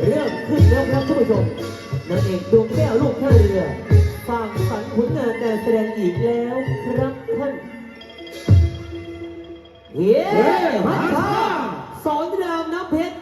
เริ่มขึ้นแล้วครับท่านผู้ชมนางเอกดวงแก้วลูกท่าเรือฝากฝันผลงานการแสดงอีกแล้วครับท่านเย้ฮัทธาสอนรามน้ำเพชร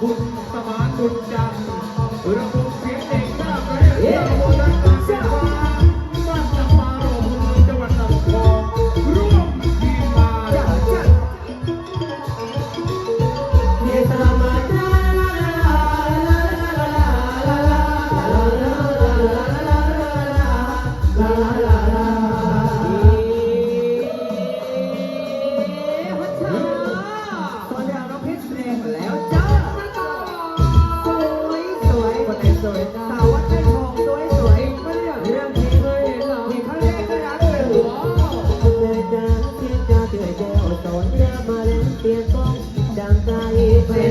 คุณสมานบุญจันทร์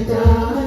Yeah.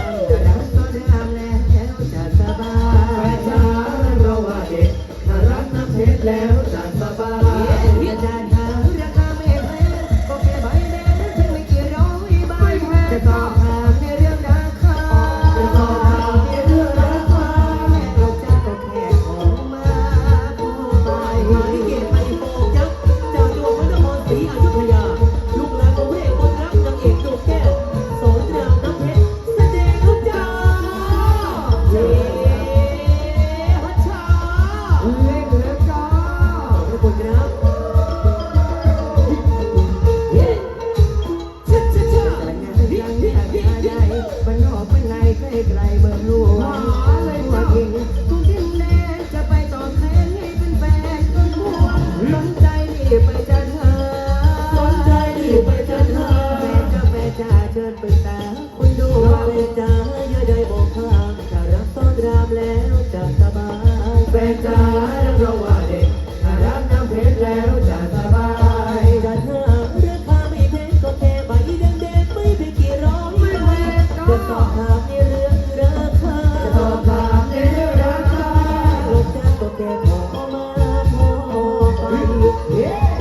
Yeah.